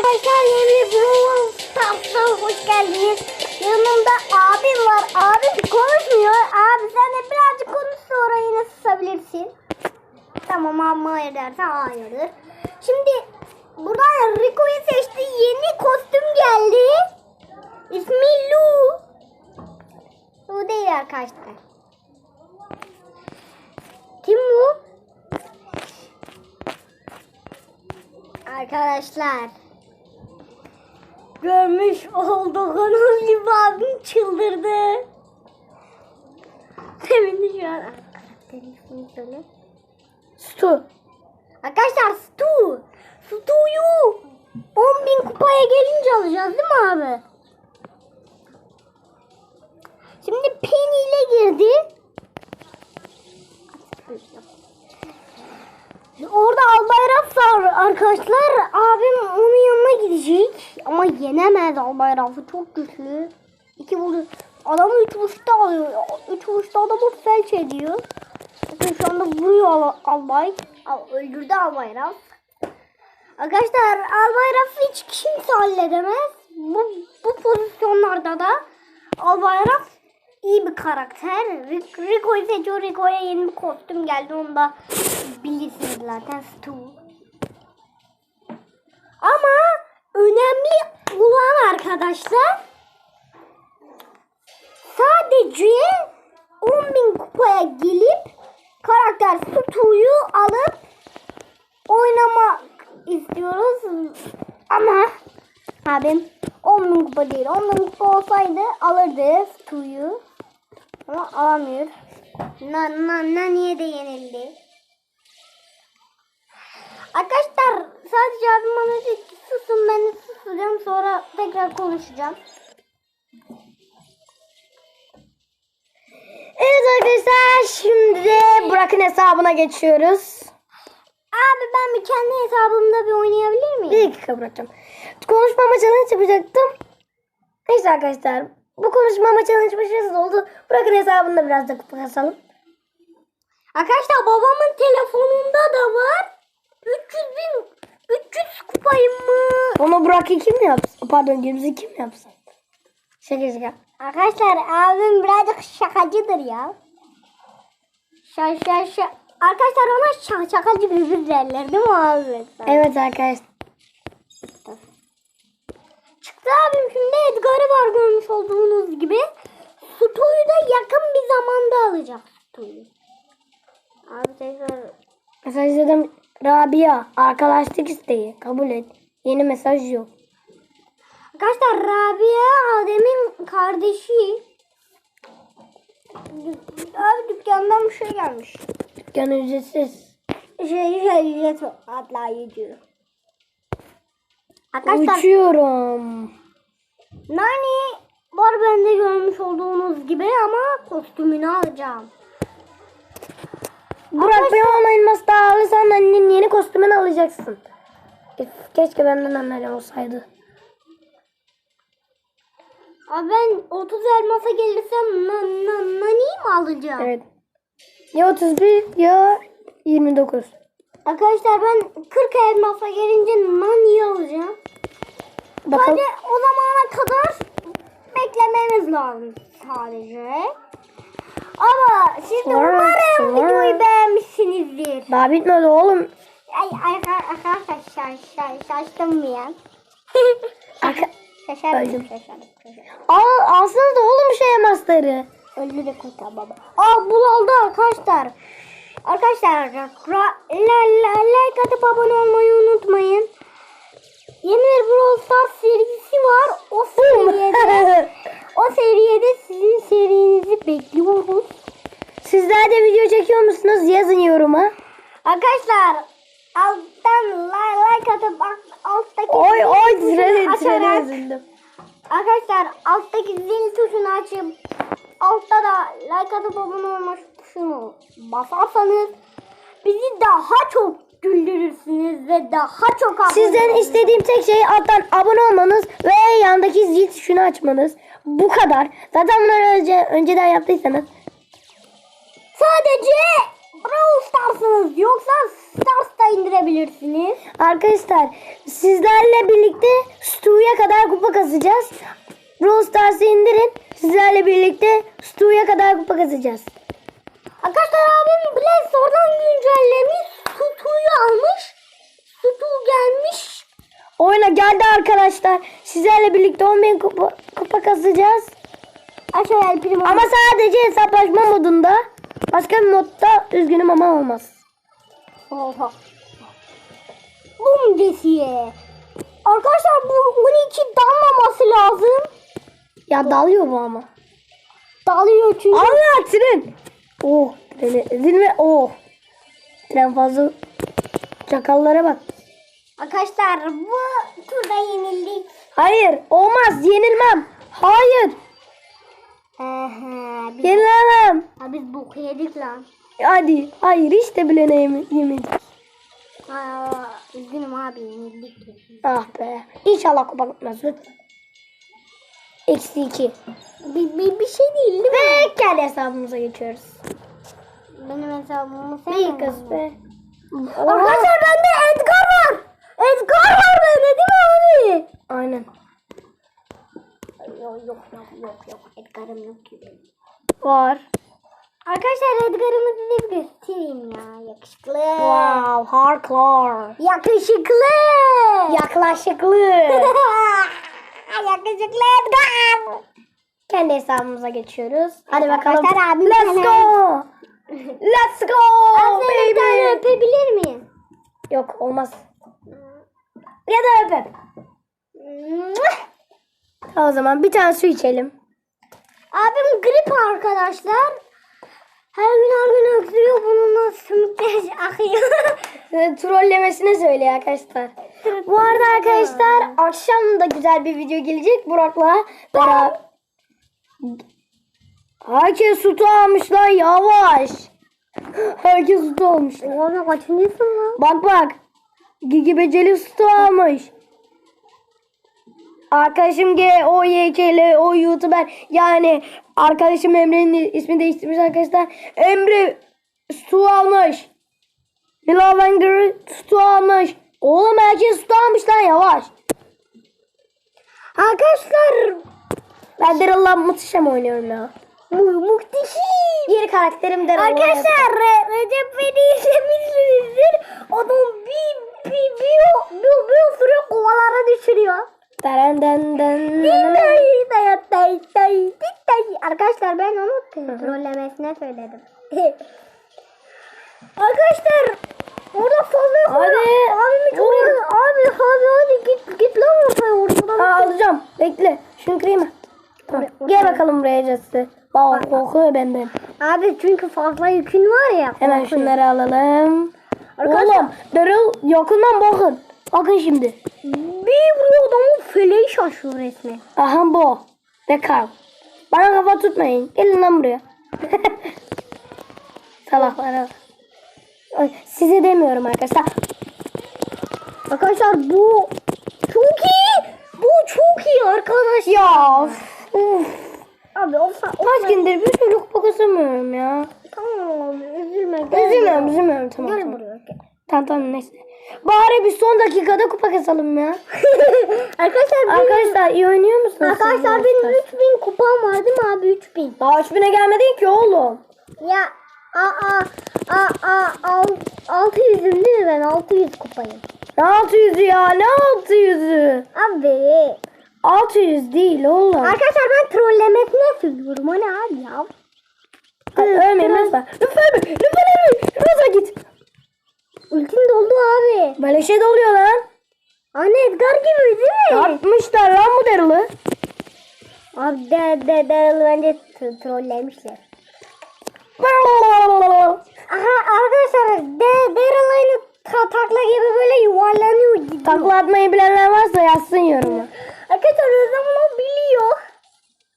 arkadaşlar yeni Brawl Stars'a hoş geldiniz. Yanımda abim var. Abim konuşmuyor. Abi sen de birazcık konuş sonra yine susabilirsin. Tamam ama hayır derse hayırdır. Şimdi buradan Rico'yu seçti. Yeni kostüm geldi. İsmi Lu. Lu değil arkadaşlar. Kim bu? Arkadaşlar görmüş olduğunuz gibi abim çıldırdı. Sevindi şu an. Karakterin. Stu. Arkadaşlar Stu. Stu'yu 10.000 kupaya gelince alacağız değil mi abi? Şimdi Penny ile girdi. Orada Albayrak var arkadaşlar. Abim onun yanına gidecek. Ama yenemez Albayrak'ı çok güçlü. İki vurdu. Adamı üç vuruşta alıyor. Üç vuruşta adamı felç ediyor. Bakın şu anda vuruyor Al Albay. Al, öldürdü Albayrak. Arkadaşlar Albayrak hiç kimse halledemez. Bu, bu pozisyonlarda da Albayrak iyi bir karakter. Rico'yu seçiyor. Rico'ya yeni bir kostüm geldi. Onu da bilirsiniz zaten. Stu. Ama önemli olan arkadaşlar sadece 10.000 kupaya gelip karakter Stu'yu alıp oynamak istiyoruz. Ama abim 10.000 kupa değil. 10.000 kupa olsaydı alırdı Stu'yu. Ama alamıyor. Na, na, Nani'ye de yenildi. Arkadaşlar sadece abim bana dedi ki susun ben de susacağım sonra tekrar konuşacağım. Evet arkadaşlar şimdi de Burak'ın hesabına geçiyoruz. Abi ben bir kendi hesabımda bir oynayabilir miyim? Bir dakika bırakacağım. Konuşmama challenge yapacaktım. Neyse arkadaşlar bu konuşmama challenge başarısız oldu. Burak'ın hesabında biraz da kupa kasalım. Arkadaşlar babamın telefonunda da var. 300 bin 300 kupayım mı? Onu Burak kim mi yapsın? Pardon Gemzi kim yapsın? Şaka şaka. Arkadaşlar abim birazcık şakacıdır ya. Şa şa şa. Arkadaşlar ona şa şakacı bir derler değil mi abi? Evet arkadaşlar. Çıktı abim şimdi Edgar'ı var görmüş olduğunuz gibi. Stu'yu da yakın bir zamanda alacak Stu'yu. Abi tekrar Mesaj dedim Rabia arkadaşlık isteği kabul et. Yeni mesaj yok. Arkadaşlar Rabia Adem'in kardeşi. Abi dükkandan bir şey gelmiş. Dükkan ücretsiz. Şey şey ücret atlayıcı. Arkadaşlar Uçuyorum. Nani var bende görmüş olduğunuz gibi ama kostümünü alacağım. Burak bir on elmas daha alırsan annenin yeni kostümünü alacaksın. Üf, keşke benden annem olsaydı. Abi ben 30 elmasa gelirsem na, na, Nani'yi mi alacağım? Evet. Ya 31 ya 29. Arkadaşlar ben 40 elmasa gelince Nani'yi alacağım. Bakalım. Sadece o zamana kadar beklememiz lazım sadece. Ama siz de Sonra- umarım sonra- videoyu beğenmişsinizdir. Daha bitmedi oğlum. Ay ay arkadaşlar şaş, şaş, şaştım mı ya? Arka... Öldüm. şaşardım. Al, alsanız da oğlum şu elmasları. Öldü de kurtar baba. Aa bulaldı arkadaşlar. Arkadaşlar ra- la, la, like atıp abone olmayı unutmayın. Yeni bir Brawl Stars serisi var. O seriyede, o seriyede sizin serinizi bekliyoruz. Sizler de video çekiyor musunuz? Yazın yoruma. Arkadaşlar alttan like, like atıp alt- alttaki Oy oy trene trene üzüldüm. Arkadaşlar alttaki zil tuşunu açıp altta da like atıp abone olma tuşunu basarsanız bizi daha çok güldürürsünüz ve daha çok abone Sizden olursunuz. istediğim tek şey alttan abone olmanız ve yandaki zil tuşunu açmanız. Bu kadar. Zaten bunları önce, önceden yaptıysanız. sadece Brawl Stars'ınız yoksa Stars'ta indirebilirsiniz. Arkadaşlar sizlerle birlikte Stu'ya kadar kupa kasacağız. Brawl Stars'ı indirin. Sizlerle birlikte Stu'ya kadar kupa kasacağız. Arkadaşlar abim Blaze oradan güncellemiş. Sutu'yu almış. Sutu gelmiş. Oyuna geldi arkadaşlar. Sizlerle birlikte 10.000 kupa, kupa kasacağız. Aşağı el primo. Ama sadece hesaplaşma modunda. Başka bir modda üzgünüm ama olmaz. Oha. Bum desiye. Arkadaşlar bu 12 dalmaması lazım. Ya dalıyor bu ama. Dalıyor çünkü. Allah tren. Oh treni ezilme. Oh. Tren fazla. Çakallara bak. Arkadaşlar bu turda yenildik. Hayır olmaz yenilmem. Hayır Ehe, biz, yenilemem. ha, biz boku yedik lan. Hadi hayır işte bilene yem- yemedik. Aa, üzgünüm abi yenildik. Ah be. İnşallah kupa gitmez lütfen. Eksi iki. Bir, bir, bir şey değil değil mi? Ve kendi hesabımıza geçiyoruz. Benim hesabımı sen kız be. Arkadaşlar bende Edgar var. Edgar var bende değil mi abi? Aynen. Yok yok yok yok. Edgar'ım yok ki. Var. Arkadaşlar Edgar'ımı size bir göstereyim ya. Yakışıklı. Wow hardcore. Yakışıklı. Yaklaşıklı. Yakışıklı Edgar. kendi hesabımıza geçiyoruz. Hadi bakalım. arkadaşlar, abim Let's go. Let's go Aslında bir tane baby. öpebilir miyim? Yok olmaz. Ya da öpem. O zaman bir tane su içelim. Abim grip arkadaşlar. Her gün her gün öksürüyor bununla sümükler akıyor. Ee, Trollemesine söyle arkadaşlar. Bu arada arkadaşlar akşam da güzel bir video gelecek Burak'la beraber. Herkes su almış lan yavaş. Herkes su almış. Oğlum kaçıncısın lan? Bak bak. Gigi Beceli su almış. Arkadaşım G, o YKL, o YouTuber. Yani arkadaşım Emre'nin ismini değiştirmiş arkadaşlar. Emre su almış. Milavenger su almış. Oğlum herkes su almış lan yavaş. Arkadaşlar Ben Daryl'la muhteşem oynuyorum ya. Mu muhteşem. Diğer karakterim Daryl. Arkadaşlar Re- Recep beni izlemişsinizdir. Adam bir bir bir bir, bir sürü kovalara düşürüyor. Den den den. Arkadaşlar ben onu trollemesine söyledim. Arkadaşlar orada fazla. Abimi çok Vur. Abi abi hadi git git lan ortaya oradan. Ha alacağım. Bekle. Şunu kırayım? Tamam. Gel bakalım buraya Jesse. Bak korkuyor benden. Abi çünkü fazla yükün var ya. Hemen korkuyor. şunları alalım. Arkadaşlar- Oğlum Daryl yakından bakın. Bakın şimdi. Bir vuruyor adamın feleği şaşıyor resmen. Aha bu. Ve Carl. Bana kafa tutmayın. Gelin lan buraya. Salaklara. Size demiyorum arkadaşlar. Arkadaşlar bu çok iyi. Bu çok iyi arkadaş. Ya. Uf. Abi olsa Kaç gündür bir türlü kupa kasamıyorum ya. Tamam abi üzülme. gel Üzülmüyorum üzülmüyorum tamam. Gel tamam. buraya. Gel. Tamam tamam neyse. Bari bir son dakikada kupa kasalım ya. arkadaşlar benim, Arkadaşlar iyi oynuyor musunuz? arkadaşlar benim maçta? 3000 kupam var değil mi abi 3000? Daha 3000'e gelmedin ki oğlum. Ya aa aa aa al, 600'üm değil mi ben 600 kupayım. Ne 600'ü ya ne 600'ü? Abi. 600 değil oğlum. Arkadaşlar ben trollemesine söylüyorum o ne abi ya. Ölmeyin lütfen. Lütfen ölme. Lütfen ölme. Lütfen git. Ultim doldu abi. Böyle şey de oluyor lan. Anne Edgar gibi değil mi? Yapmışlar lan bu Daryl'ı. Abi de de de bence trollemişler. Aha arkadaşlar de Daryl aynı ta takla gibi böyle yuvarlanıyor gidiyor. Takla atmayı bilenler varsa yazsın yoruma. Arkadaşlar Özlem onu biliyor.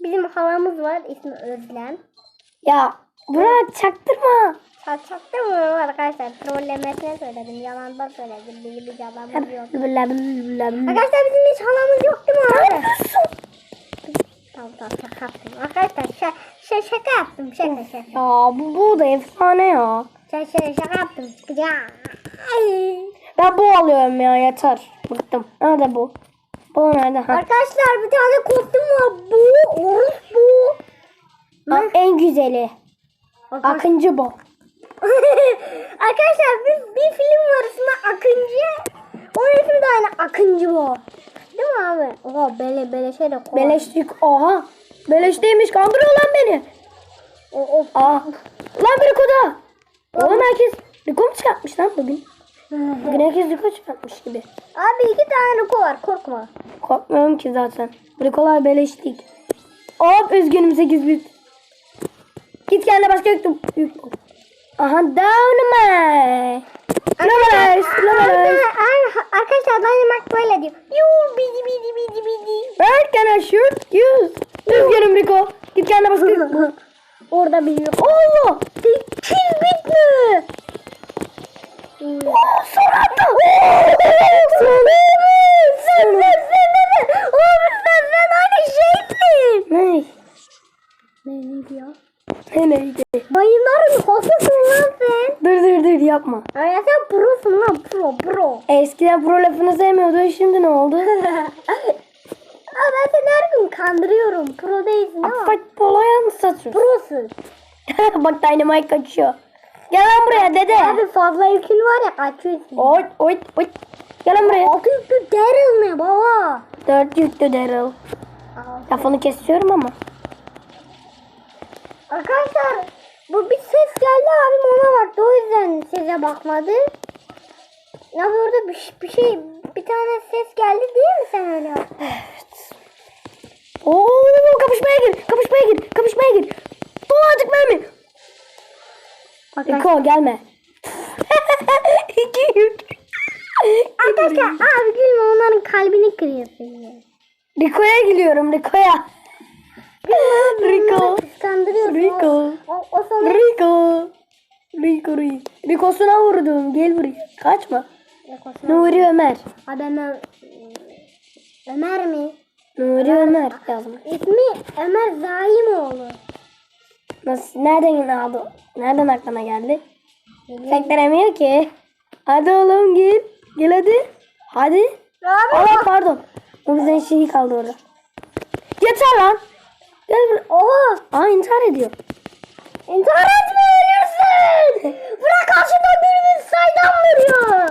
Bizim halamız var ismi Özlem. Ya Burak çaktırma. Çatçaktı mı arkadaşlar? Trollemesine söyledim. Yalandan söyledim. Bizim bir yalanımız yok. Arkadaşlar bizim hiç halamız yok değil mi abi? Tamam tamam şaka yaptım. Arkadaşlar şaka, şaka, şaka yaptım. Şaka şaka. Ya bu, bu da efsane ya. Şöyle şaka yaptın. Güzel. Ay. Ben bu alıyorum ya yeter. Bıktım. Nerede bu? Bu nerede? Ha. Arkadaşlar bir tane kostüm var. Bu. Orus bu. Ha, en güzeli. Arkadaş- Akıncı bu. Arkadaşlar bir, bir film var ismi Akıncı. Onun ismi de aynı Akıncı bu. Değil mi abi? Oha bele bele şey de kolay. Beleşlik. Oha. Beleşteymiş. Kandırıyor lan beni. O, o. Aa. Lan bir koda. Oğlum herkes Riko mu çıkartmış lan bugün? Bugün herkes Riko çıkartmış gibi. Abi iki tane Riko var korkma. Korkmuyorum ki zaten. Rikolar beleştik. Hop üzgünüm 8 bit. Git kendine başka yük yük. Aha down'ıma. Lovers, lovers. Arkadaşlar Dynamite böyle diyor. Yuu bidi bidi bidi bidi. Where can I shoot you? Üzgünüm Riko. Git kendine başka yük. Orada bir yok. Allah. 8 bit mi? Son anda. Sen sen sen sen Oğlum sen sen aynı şeysin. Ne? Ne neydi ya? Ne neydi? Bayınların hastasın lan sen. Dur dur dur yapma. Ay sen prosun lan pro pro. Eskiden pro lafını sevmiyordun şimdi ne oldu? Aa ben seni her gün kandırıyorum. Pro değilsin ama. Afak poloya mı satıyorsun? Prosun. Bak Dynamite kaçıyor. Gel lan buraya dede. Abi fazla yükün var ya kaçıyorsun. Oy oy oy. Gel lan buraya. Altı yüklü Daryl ne baba? Dört yüklü Daryl. Lafını kesiyorum ama. Arkadaşlar bu bir ses geldi abim ona baktı o yüzden size bakmadı. Ya orada bir, bir şey bir tane ses geldi değil mi sen öyle Riko gelme. Arkadaşlar abi gülme onların kalbini kırıyorsun ya. Riko'ya gidiyorum Riko'ya. Rico. Rico. O, o sana Rico. Rico Rico. Riko'suna vurdum. Gel buraya. Kaçma. Nuri Ömer. Abi Ömer, Ömer mi? Nuri Ömer yazmış. İsmi Ömer Zaimoğlu. Nasıl? Nereden aldı? Nereden aklına geldi? Sektiremiyor ki. Hadi oğlum gel. Gel hadi. Hadi. Abi Aa pardon. O bizden şeyi kaldı orada. Yeter lan. Gel buraya. Oha! Aa intihar ediyor. İntihar etme ölürsün! Bırak karşında birimiz saydam vuruyor.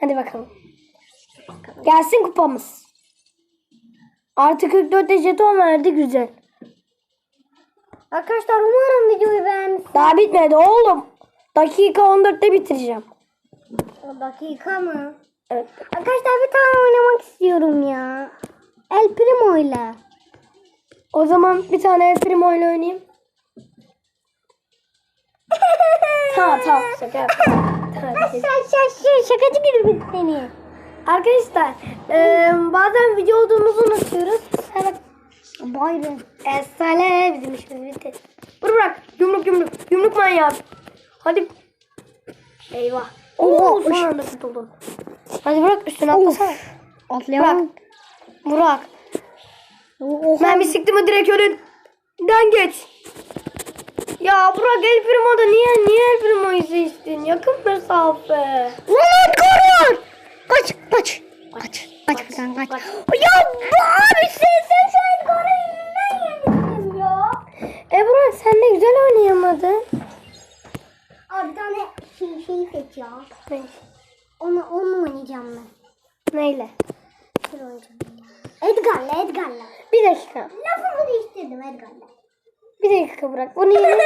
Hadi bakalım. Gelsin kupamız. Artı 44 de jeton verdi güzel. Arkadaşlar umarım videoyu beğenmişsiniz. Daha bitmedi oğlum. Dakika 14'te bitireceğim. O dakika mı? Evet. Arkadaşlar bir tane oynamak istiyorum ya. El Primo ile. O zaman bir tane El Primo ile oynayayım. tamam tamam şaka şak şakacı gibi seni. Arkadaşlar eee, bazen video olduğumuzu unutuyoruz. Evet. Bayram. Esale bizim işimiz bitti. Vur bırak. Yumruk yumruk. Yumruk manyağı. Hadi. Eyvah. Oo, Of. son anda tutuldum. Hadi bırak üstüne atlasana. Bırak. Atlayamam. Burak. Oha. Ben bir siktim mi direkt önünden geç. Ya Burak El Primo'da niye niye El Primo'yu seçtin? Yakın mesafe. Lan koruyor. Kaç kaç. Kaç. Kaç buradan kaç. Ya bu abi sen sen sen E Burak sen de güzel oynayamadın. Abi bir tane şey, şeyi seç ya. Onu, onu oynayacağım ben. Neyle? Dur oynayacağım. Edgar'la Edgar'la. Bir dakika. Lafımı değiştirdim Edgar'la. Bir dakika Burak. Bunu yeni...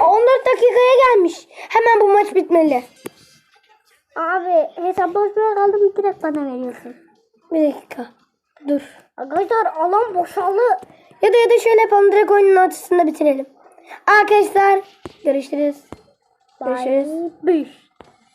14 dakikaya gelmiş. Hemen bu maç bitmeli. Abi hesaplaşmaya kaldım direkt bana veriyorsun. Bir dakika. Dur. Arkadaşlar alan boşaldı. Ya da ya da şöyle yapalım. Direkt oyunun ortasında bitirelim. Arkadaşlar görüşürüz. Görüşürüz. Bye.